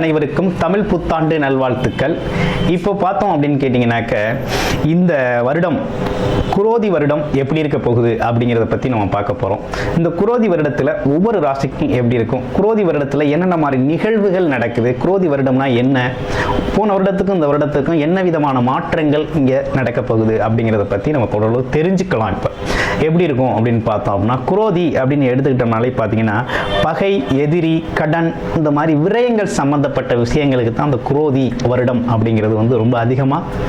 அனைவருக்கும் தமிழ் புத்தாண்டு நல்வாழ்த்துக்கள். இப்போ பார்த்தோம் அப்படின்னு கேட்டிங்கனாக்க இந்த வருடம் குரோதி வருடம் எப்படி இருக்க போகுது அப்படிங்கிறத பற்றி நம்ம பார்க்க போகிறோம் இந்த குரோதி வருடத்தில் ஒவ்வொரு ராசிக்கும் எப்படி இருக்கும்? குரோதி வருடத்தில் என்னென்ன மாதிரி நிகழ்வுகள் நடக்குது? குரோதி வருடம்னா என்ன? போன வருடத்துக்கும் இந்த வருடத்துக்கும் என்ன விதமான மாற்றங்கள் இங்கே நடக்க போகுது அப்படிங்கிறத பற்றி நம்ம தொடர்ந்து தெரிஞ்சுக்கலாம் இப்போ. எப்படி இருக்கும் அப்படின்னு பார்த்தோம் அப்படின்னா குரோதி அப்படின்னு எடுத்துக்கிட்டோம்னாலே பார்த்தீங்கன்னா பகை எதிரி கடன் இந்த மாதிரி விரயங்கள் சம்மந்தப்பட்ட விஷயங்களுக்கு தான் அந்த குரோதி வருடம் அப்படிங்கிறது வந்து ரொம்ப அதிகமாக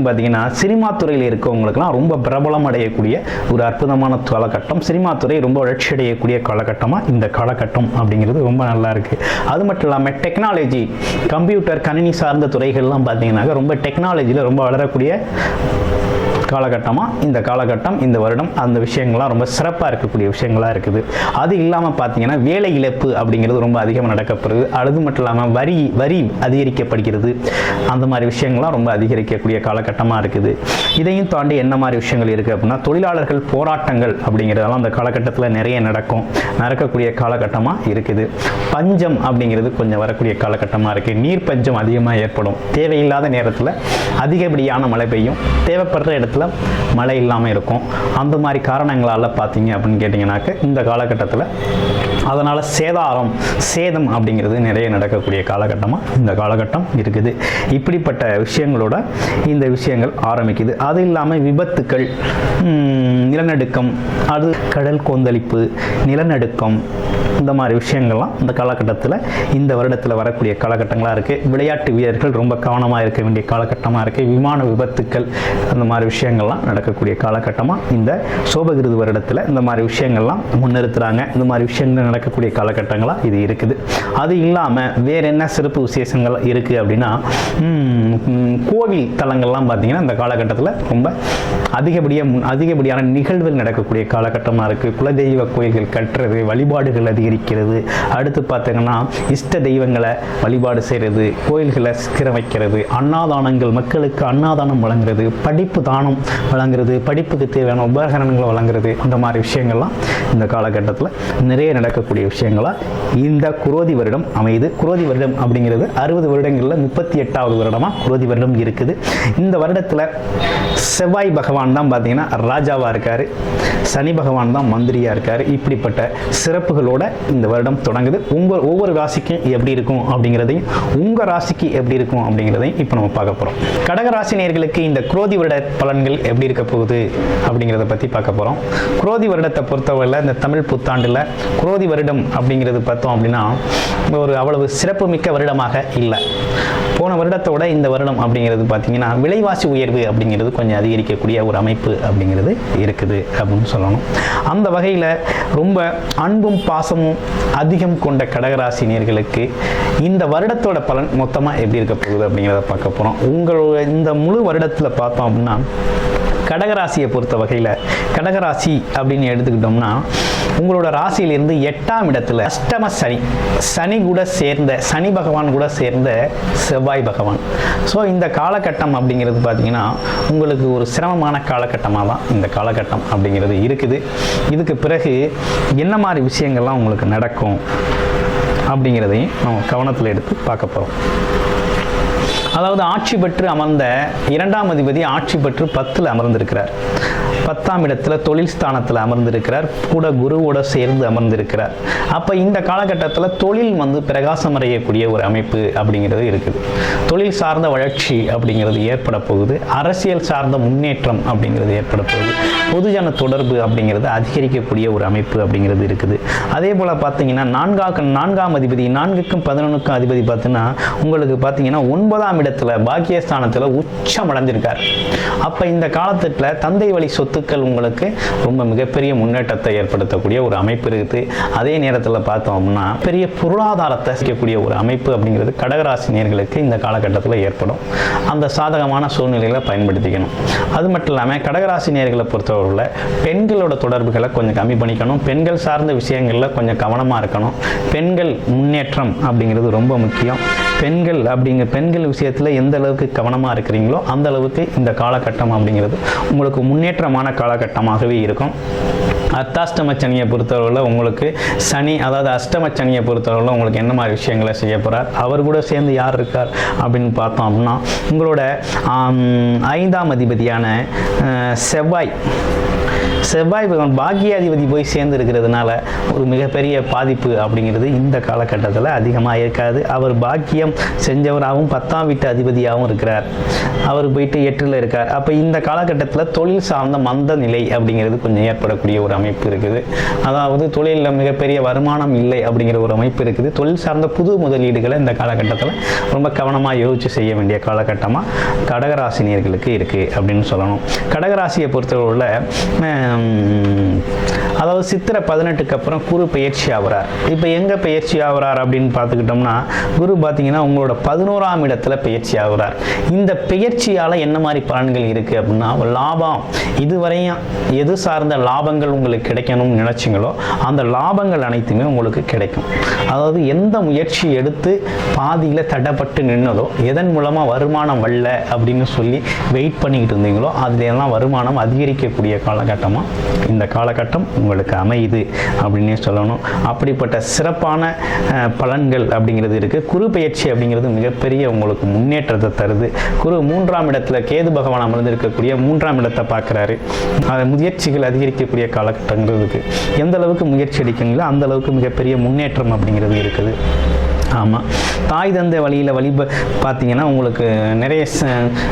பார்த்தீங்கன்னா சினிமா துறையில் இருக்கவங்களுக்குலாம் ரொம்ப பிரபலம் அடையக்கூடிய ஒரு அற்புதமான காலகட்டம். சினிமா துறை ரொம்ப வளர்ச்சி அடையக்கூடிய காலகட்டமாக இந்த காலகட்டம் அப்படிங்கிறது ரொம்ப நல்லா இருக்கு. அது மட்டும் இல்லாமல் டெக்னாலஜி கம்ப்யூட்டர் கணினி சார்ந்த துறைகள்லாம் பார்த்தீங்கன்னாக்க ரொம்ப டெக்னாலஜியில் ரொம்ப வளரக்கூடிய காலகட்டமாக இந்த காலகட்டம் இந்த வருடம் அந்த விஷயங்கள்லாம் ரொம்ப சிறப்பாக இருக்கக்கூடிய விஷயங்களாக இருக்குது. அது இல்லாமல் பார்த்தீங்கன்னா வேலை இழப்பு அப்படிங்கிறது ரொம்ப அதிகமாக நடக்கப்படுது. அது மட்டும் இல்லாமல் வரி வரி அதிகரிக்கப்படுகிறது. அந்த மாதிரி விஷயங்கள்லாம் ரொம்ப அதிகரிக்கக்கூடிய காலகட்டமாக இருக்குது. இதையும் தாண்டி என்ன மாதிரி விஷயங்கள் இருக்குது அப்படின்னா தொழிலாளர்கள் போராட்டங்கள் அப்படிங்கிறதெல்லாம் அந்த காலகட்டத்தில் நிறைய நடக்கும். நடக்கக்கூடிய காலகட்டமாக இருக்குது. பஞ்சம் அப்படிங்கிறது கொஞ்சம் வரக்கூடிய காலகட்டமாக இருக்குது நீர் பஞ்சம் அதிகமாக ஏற்படும். தேவையில்லாத நேரத்தில் அதிகப்படியான மழை பெய்யும். தேவைப்படுற இடத்துல மழை இல்லாமல் இருக்கும். அந்த மாதிரி காரணங்களால் பார்த்தீங்க அப்படின்னு கேட்டிங்கனாக்க இந்த காலகட்டத்தில் அதனால் சேதாரம் சேதம் அப்படிங்கிறது நிறைய நடக்கக்கூடிய காலகட்டமாக இந்த காலகட்டம் இருக்குது. இப்படிப்பட்ட விஷயங்களோட இந்த விஷயங்கள் ஆரம்பிக்குது. அது இல்லாமல் விபத்துக்கள் நிலநடுக்கம் அது கடல் கொந்தளிப்பு நிலநடுக்கம் இந்த மாதிரி விஷயங்கள்லாம் இந்த காலகட்டத்தில் இந்த வருடத்தில் வரக்கூடிய காலகட்டங்களாக இருக்குது விளையாட்டு வீரர்கள் ரொம்ப கவனமாக இருக்க வேண்டிய காலகட்டமாக இருக்குது விமான விபத்துக்கள் அந்த மாதிரி விஷயங்கள்லாம் நடக்கக்கூடிய காலகட்டமாக இந்த சோபகிருது வருடத்தில் இந்த மாதிரி விஷயங்கள்லாம் முன்னிறுத்துகிறாங்க இந்த மாதிரி விஷயங்கள் நடக்கக்கூடிய காலகட்டங்களாக இது இருக்குது. அது இல்லாமல் வேற என்ன சிறப்பு விசேஷங்கள் இருக்குது அப்படின்னா கோவில் தலங்கள்லாம் பார்த்தீங்கன்னா இந்த காலகட்டத்தில் ரொம்ப அதிகப்படியாக முன் அதிகப்படியான நிகழ்வுகள் நடக்கக்கூடிய காலகட்டமாக இருக்குது குலதெய்வ கோயில்கள் கட்டுறது வழிபாடுகள் அதிகரிக்கிறது. அடுத்து பார்த்தீங்கன்னா இஷ்ட தெய்வங்களை வழிபாடு செய்கிறது கோயில்களை சிக்கிரம் வைக்கிறது அன்னதானங்கள் மக்களுக்கு அன்னதானம் வழங்குறது படிப்பு தானம் வழங்குறது படிப்புக்கு தேவையான உபகரணங்களை வழங்குறது அந்த மாதிரி விஷயங்கள்லாம் இந்த காலகட்டத்தில் நிறைய இருக்கக்கூடிய விஷயங்களா? இந்த குரோதி வருடம் அமையுது. குரோதி வருடம் அப்படிங்கிறது அறுபது வருடங்களில் முப்பத்தி எட்டாவது வருடமாக குரோதி வருடம் இருக்குது. இந்த வருடத்தில் செவ்வாய் பகவான் தான் பார்த்தீங்கன்னா ராஜாவாக இருக்கார். சனி பகவான் தான் மந்திரியாக இருக்கார். இப்படிப்பட்ட சிறப்புகளோட இந்த வருடம் தொடங்குது. உங்கள் ஒவ்வொரு ராசிக்கும் எப்படி இருக்கும் அப்படிங்கிறதையும் உங்கள் ராசிக்கு எப்படி இருக்கும் அப்படிங்கிறதையும் இப்போ நம்ம பார்க்க போகிறோம் கடக ராசி நேயர்களுக்கு இந்த குரோதி வருட பலன்கள் எப்படி இருக்க போகுது அப்படிங்கிறத பற்றி பார்க்க போகிறோம் குரோதி வருடத்தை பொறுத்தவரையில் இந்த தமிழ் புத்தாண்டில் குரோதி வருடம் அப்படிங்கிறது பார்த்தோம் அப்படின்னா ஒரு அவ்வளவு சிறப்புமிக்க வருடமாக இல்லை. போன வருடத்தோட இந்த வருடம் அப்படிங்கிறது பார்த்தீங்கன்னா விலைவாசி உயர்வு அப்படிங்கிறது கொஞ்சம் அதிகரிக்கக்கூடிய ஒரு அமைப்பு அப்படிங்கிறது இருக்குது அப்படின்னு சொல்லணும். அந்த வகையில் ரொம்ப அன்பும் பாசமும் அதிகம் கொண்ட கடகராசினியர்களுக்கு இந்த வருடத்தோட பலன் மொத்தமாக எப்படி இருக்க போகுது அப்படிங்கிறத பார்க்க போகிறோம் உங்களோட இந்த முழு வருடத்தில் பார்த்தோம் அப்படின்னா கடகராசியை பொறுத்த வகையில் கடகராசி அப்படின்னு எடுத்துக்கிட்டோம்னா உங்களோட ராசியிலிருந்து எட்டாம் இடத்துல அஷ்டம சனி சனி கூட சேர்ந்த சனி பகவான் கூட சேர்ந்த செவ்வாய் பகவான். ஸோ இந்த காலகட்டம் அப்படிங்கிறது பார்த்தீங்கன்னா உங்களுக்கு ஒரு சிரமமான காலகட்டமாக தான் இந்த காலகட்டம் அப்படிங்கிறது இருக்குது. இதுக்கு பிறகு என்ன மாதிரி விஷயங்கள்லாம் உங்களுக்கு நடக்கும் அப்படிங்கிறதையும் நம்ம கவனத்தில் எடுத்து பார்க்க போகிறோம் அதாவது ஆட்சி பெற்று அமர்ந்த இரண்டாம் அதிபதி ஆட்சி பெற்று பத்தில் அமர்ந்திருக்கிறார். பத்தாம் இடத்துல தொழில் ஸ்தானத்தில் அமர்ந்திருக்கிறார். கூட குருவோட சேர்ந்து அமர்ந்திருக்கிறார். அப்போ இந்த காலகட்டத்தில் தொழில் வந்து பிரகாசம் அடையக்கூடிய ஒரு அமைப்பு அப்படிங்கிறது இருக்குது. தொழில் சார்ந்த வளர்ச்சி அப்படிங்கிறது ஏற்பட போகுது. அரசியல் சார்ந்த முன்னேற்றம் அப்படிங்கிறது ஏற்பட போகுது. பொதுஜன தொடர்பு அப்படிங்கிறது அதிகரிக்கக்கூடிய ஒரு அமைப்பு அப்படிங்கிறது இருக்குது. அதே போல் பார்த்தீங்கன்னா நான்காம் நான்காம் அதிபதி நான்குக்கும் பதினொன்றுக்கும் அதிபதி பார்த்தீங்கன்னா உங்களுக்கு பார்த்தீங்கன்னா ஒன்பதாம் இடத்துல பாக்கியஸ்தானத்தில் உச்சம் அடைஞ்சிருக்கார். அப்போ இந்த காலத்தில் தந்தை வழி சொத்துக்கள் உங்களுக்கு ரொம்ப மிகப்பெரிய முன்னேற்றத்தை ஏற்படுத்தக்கூடிய ஒரு அமைப்பு இருக்குது. அதே நேரத்தில் பார்த்தோம்னா பெரிய பொருளாதாரத்தை செய்யக்கூடிய ஒரு அமைப்பு அப்படிங்கிறது கடகராசினியர்களுக்கு இந்த காலகட்டத்தில் ஏற்படும். அந்த சாதகமான சூழ்நிலைகளை பயன்படுத்திக்கணும். அது மட்டும் இல்லாமல் கடகராசினியர்களை பொறுத்தவரையில் பெண்களோட தொடர்புகளை கொஞ்சம் கம்மி பண்ணிக்கணும். பெண்கள் சார்ந்த விஷயங்களில் கொஞ்சம் கவனமாக இருக்கணும். பெண்கள் முன்னேற்றம் அப்படிங்கிறது ரொம்ப முக்கியம். பெண்கள் அப்படிங்கிற பெண்கள் விஷயத்தில் எந்த அளவுக்கு கவனமாக இருக்கிறீங்களோ அந்த அளவுக்கு இந்த காலகட்டம் அப்படிங்கிறது உங்களுக்கு முன்னேற்றமான காலகட்டமாகவே இருக்கும். அர்த்தாஷ்டம சனியை பொறுத்தளவில் உங்களுக்கு சனி அதாவது அஷ்டம சனியை பொறுத்தளவில் உங்களுக்கு என்ன மாதிரி விஷயங்களை செய்ய போகிறார் அவர் கூட சேர்ந்து யார் இருக்கார் அப்படின்னு பார்த்தோம் அப்படின்னா உங்களோட ஐந்தாம் அதிபதியான செவ்வாய். செவ்வாய் பகவான் பாக்கியாதிபதி போய் சேர்ந்து இருக்கிறதுனால ஒரு மிகப்பெரிய பாதிப்பு அப்படிங்கிறது இந்த காலகட்டத்தில் அதிகமாக இருக்காது. அவர் பாக்கியம் செஞ்சவராகவும் பத்தாம் வீட்டு அதிபதியாகவும் இருக்கிறார். அவர் போயிட்டு எட்டில் இருக்கார். அப்போ இந்த காலகட்டத்தில் தொழில் சார்ந்த மந்த நிலை அப்படிங்கிறது கொஞ்சம் ஏற்படக்கூடிய ஒரு அமைப்பு இருக்குது. அதாவது தொழிலில் மிகப்பெரிய வருமானம் இல்லை அப்படிங்கிற ஒரு அமைப்பு இருக்குது. தொழில் சார்ந்த புது முதலீடுகளை இந்த காலகட்டத்தில் ரொம்ப கவனமாக யோசித்து செய்ய வேண்டிய காலகட்டமாக கடகராசினியர்களுக்கு இருக்குது அப்படின்னு சொல்லணும். கடகராசியை பொறுத்தவரையில் உள்ள அதாவது சித்திரை பதினெட்டுக்கு அப்புறம் குரு பயிற்சி ஆகிறார் இப்போ எங்கே பயிற்சி ஆகிறார் அப்படின்னு பார்த்துக்கிட்டோம்னா குரு பார்த்தீங்கன்னா உங்களோட பதினோராம் இடத்துல பயிற்சி ஆகுறார் இந்த பயிற்சியால் என்ன மாதிரி பலன்கள் இருக்குது அப்படின்னா லாபம். இதுவரையும் எது சார்ந்த லாபங்கள் உங்களுக்கு கிடைக்கணும்னு நினச்சிங்களோ அந்த லாபங்கள் அனைத்துமே உங்களுக்கு கிடைக்கும். அதாவது எந்த முயற்சி எடுத்து பாதியில் தடைப்பட்டு நின்னதோ எதன் மூலமாக வருமானம் வரல அப்படின்னு சொல்லி வெயிட் பண்ணிக்கிட்டு இருந்தீங்களோ அதுல வருமானம் அதிகரிக்கக்கூடிய காலகட்டமாக இந்த காலகட்டம் உங்களுக்கு அமையுது அப்படின்னே சொல்லணும். அப்படிப்பட்ட சிறப்பான பலன்கள் அப்படிங்கிறது இருக்குது குரு பயிற்சி அப்படிங்கிறது மிகப்பெரிய உங்களுக்கு முன்னேற்றத்தை தருது. குரு மூன்றாம் இடத்துல கேது பகவான் அமர்ந்திருக்கக்கூடிய மூன்றாம் இடத்தை பார்க்குறாரு. முயற்சிகள் அதிகரிக்கக்கூடிய காலகட்டங்கள் இருக்குது எந்த அளவுக்கு முயற்சி எடுக்கீங்களோ அந்த அளவுக்கு மிகப்பெரிய முன்னேற்றம் அப்படிங்கிறது இருக்குது. ஆமாம் தாய் தந்தை வழியில் வழி பார்த்தீங்கன்னா உங்களுக்கு நிறைய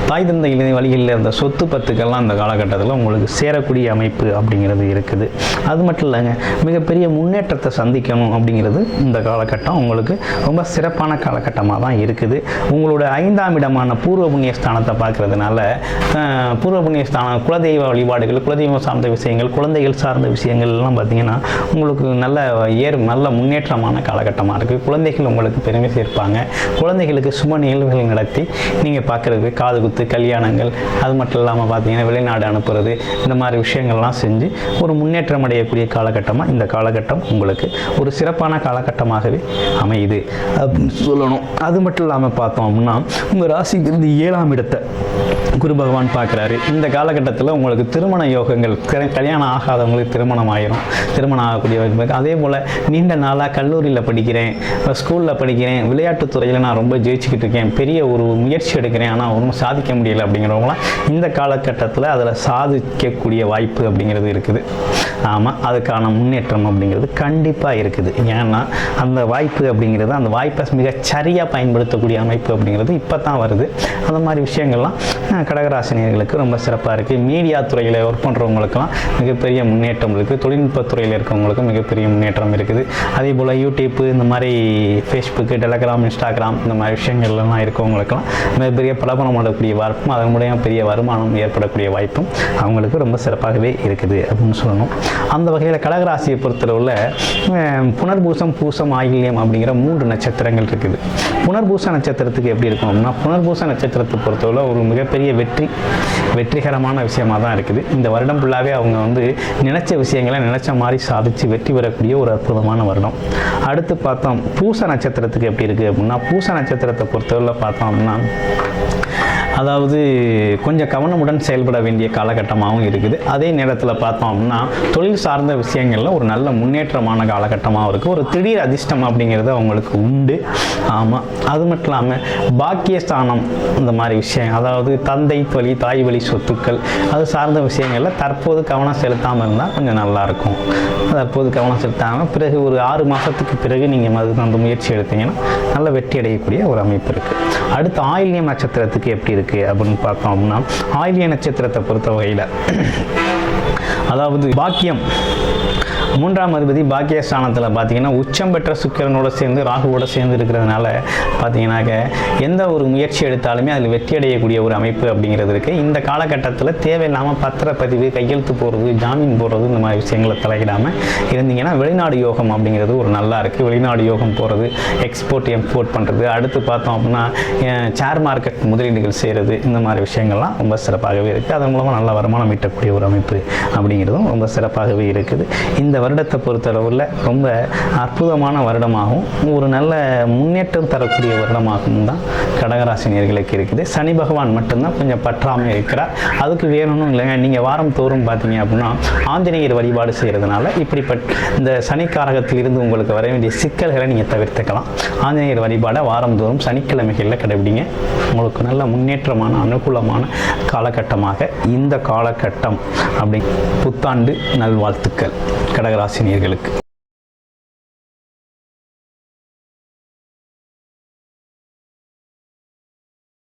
தாய் தந்தை வழிகளில் இருந்த சொத்து பத்துக்கள்லாம் அந்த காலகட்டத்தில் உங்களுக்கு சேரக்கூடிய அமைப்பு அப்படிங்கிறது இருக்குது. அது மட்டும் இல்லைங்க மிகப்பெரிய முன்னேற்றத்தை சந்திக்கணும் அப்படிங்கிறது இந்த காலகட்டம் உங்களுக்கு ரொம்ப சிறப்பான காலகட்டமாக தான் இருக்குது. உங்களோட ஐந்தாம் இடமான பூர்வ புண்ணிய ஸ்தானத்தை பார்க்குறதுனால பூர்வ புண்ணிய ஸ்தானம் குலதெய்வ வழிபாடுகள் குலதெய்வம் சார்ந்த விஷயங்கள் குழந்தைகள் சார்ந்த விஷயங்கள் எல்லாம் பார்த்தீங்கன்னா உங்களுக்கு நல்ல ஏர் நல்ல முன்னேற்றமான காலகட்டமாக இருக்குது குழந்தைகள் உங்களுக்கு பெருமை சேர்ப்பாங்க. குழந்தைகளுக்கு சும நிகழ்வுகள் நடத்தி நீங்கள் பார்க்குறதுக்கு காது குத்து கல்யாணங்கள் அது மட்டும் இல்லாமல் பார்த்தீங்கன்னா வெளிநாடு அனுப்புறது இந்த மாதிரி விஷயங்கள்லாம் செஞ்சு ஒரு முன்னேற்றம் அடையக்கூடிய காலகட்டமாக இந்த காலகட்டம் உங்களுக்கு ஒரு சிறப்பான காலகட்டமாகவே அமையுது. அப்படின்னு சொல்லணும். அது மட்டும் இல்லாமல் பார்த்தோம் அப்படின்னா உங்கள் ராசிக்கு இருந்து ஏழாம் இடத்தை குரு பகவான் பார்க்குறாரு. இந்த காலகட்டத்தில் உங்களுக்கு திருமண யோகங்கள் கல்யாணம் ஆகாதவங்களுக்கு திருமணம் ஆயிரும். திருமணம் ஆகக்கூடிய அதே போல் நீண்ட நாளாக கல்லூரியில் படிக்கிறேன் ஸ்கூலில் படிக்கிறேன் விளையாட்டுத் துறையில் நான் ரொம்ப ஜெயிச்சுக்கிட்டு இருக்கேன். பெரிய ஒரு முயற்சி எடுக்கிறேன் ஆனால் ஒன்றும் சாதிக்க முடியலை அப்படிங்கிறவங்களாம் இந்த காலகட்டத்தில் அதில் சாதிக்கக்கூடிய வாய்ப்பு அப்படிங்கிறது இருக்குது. ஆமாம் அதுக்கான முன்னேற்றம் அப்படிங்கிறது கண்டிப்பாக இருக்குது. ஏன்னா அந்த வாய்ப்பு அப்படிங்கிறது அந்த வாய்ப்பை மிகச்சரியாக சரியாக பயன்படுத்தக்கூடிய அமைப்பு அப்படிங்கிறது இப்போ தான் வருது. அந்த மாதிரி விஷயங்கள்லாம் கடகராசினியர்களுக்கு ரொம்ப சிறப்பாக இருக்குது மீடியா துறையில் ஒர்க் பண்ணுறவங்களுக்குலாம் மிகப்பெரிய முன்னேற்றம் இருக்குது தொழில்நுட்ப துறையில் இருக்கவங்களுக்கு மிகப்பெரிய முன்னேற்றம் இருக்குது. அதே போல் யூடியூப்பு இந்த மாதிரி ஃபேஸ்புக்கு டெலகிராம் இன்ஸ்டாகிராம் இந்த மாதிரி விஷயங்கள்லாம் இருக்கவங்களுக்கெல்லாம் மிகப்பெரிய பிரபலம் அடையக்கூடிய வாய்ப்பும் அதன் மூலயமா பெரிய வருமானம் ஏற்படக்கூடிய வாய்ப்பும் அவங்களுக்கு ரொம்ப சிறப்பாகவே இருக்குது அப்படின்னு சொல்லணும். அந்த வகையில் கடகராசியை பொறுத்தளவில் உள்ள புனர்பூசம் பூசம் ஆயில்யம் அப்படிங்கிற மூன்று நட்சத்திரங்கள் இருக்குது. புனர்பூச நட்சத்திரத்துக்கு எப்படி இருக்கும் அப்படின்னா புனர்பூச நட்சத்திரத்தை பொறுத்தவரை ஒரு மிகப்பெரிய வெற்றி வெற்றிகரமான விஷயமாக தான் இருக்குது. இந்த வருடம் ஃபுல்லாகவே அவங்க வந்து நினைச்ச விஷயங்களை நினைச்ச மாதிரி சாதிச்சு வெற்றி பெறக்கூடிய ஒரு அற்புதமான வருடம். அடுத்து பார்த்தோம் பூச நட்சத்திரத்துக்கு எப்படி இருக்குது அப்படின்னா பூச நட்சத்திரத்தை பொறுத்தவரை பார்த்தோம் அப்படின்னா அதாவது கொஞ்சம் கவனமுடன் செயல்பட வேண்டிய காலகட்டமாகவும் இருக்குது. அதே நேரத்தில் பார்த்தோம் அப்படின்னா தொழில் சார்ந்த விஷயங்களில் ஒரு நல்ல முன்னேற்றமான காலகட்டமாகவும் இருக்குது ஒரு திடீர் அதிர்ஷ்டம் அப்படிங்கிறது அவங்களுக்கு உண்டு. ஆமாம் அது மட்டும் இல்லாமல் பாக்கியஸ்தானம் இந்த மாதிரி விஷயம் அதாவது தந்தை வழி தாய் வழி சொத்துக்கள் அது சார்ந்த விஷயங்களில் தற்போது கவனம் செலுத்தாமல் இருந்தால் கொஞ்சம் நல்லாயிருக்கும் தற்போது கவனம் செலுத்தாமல் பிறகு ஒரு ஆறு மாதத்துக்கு பிறகு நீங்கள் அது அந்த முயற்சி எடுத்தீங்கன்னா நல்ல வெற்றி அடையக்கூடிய ஒரு அமைப்பு இருக்குது அடுத்து ஆயில்யம் நட்சத்திரத்துக்கு எப்படி இருக்குது அப்படின்னு பார்த்தோம்னா அப்படின்னா நட்சத்திரத்தை பொறுத்த வகையில் அதாவது பாக்கியம். மூன்றாம் அதிபதி பாக்கியஸ்தானத்தில் பார்த்தீங்கன்னா உச்சம் பெற்ற சுக்கிரனோட சேர்ந்து ராகுவோட சேர்ந்து இருக்கிறதுனால பார்த்தீங்கன்னாக்க எந்த ஒரு முயற்சி எடுத்தாலுமே அதில் வெற்றி அடையக்கூடிய ஒரு அமைப்பு அப்படிங்கிறது இருக்குது இந்த காலகட்டத்தில் தேவையில்லாமல் பத்திரப்பதிவு கையெழுத்து போடுறது ஜாமீன் போடுறது இந்த மாதிரி விஷயங்களை தலையிடாமல் இருந்தீங்கன்னா வெளிநாடு யோகம் அப்படிங்கிறது ஒரு நல்லா இருக்குது வெளிநாடு யோகம் போகிறது எக்ஸ்போர்ட் எம்போர்ட் பண்ணுறது அடுத்து பார்த்தோம் அப்படின்னா ஷேர் மார்க்கெட் முதலீடுகள் செய்கிறது இந்த மாதிரி விஷயங்கள்லாம் ரொம்ப சிறப்பாகவே இருக்குது அதன் மூலமாக நல்ல வருமானம் ஈட்டக்கூடிய ஒரு அமைப்பு அப்படிங்கிறதும் ரொம்ப சிறப்பாகவே இருக்குது. இந்த வருடத்தை பொறுத்தளவில் ரொம்ப அற்புதமான வருடமாகவும் ஒரு நல்ல முன்னேற்றம் தரக்கூடிய வருடமாகவும் தான் கடகராசினியர்களுக்கு இருக்குது. சனி பகவான் மட்டும்தான் கொஞ்சம் பற்றாமல் இருக்கிறார். அதுக்கு வேணும்னு இல்லைங்க. நீங்கள் வாரம் தோறும் பார்த்தீங்க அப்படின்னா ஆஞ்சநேயர் வழிபாடு செய்கிறதுனால இப்படிப்பட்ட இந்த சனிக்காரகத்திலிருந்து உங்களுக்கு வர வேண்டிய சிக்கல்களை நீங்கள் தவிர்த்துக்கலாம். ஆஞ்சநேயர் வழிபாடை வாரந்தோறும் சனிக்கிழமைகளில் கடைபிடிங்க. உங்களுக்கு நல்ல முன்னேற்றமான அனுகூலமான காலகட்டமாக இந்த காலகட்டம் அப்படி புத்தாண்டு நல்வாழ்த்துக்கள். கடகராசினியர்களுக்கு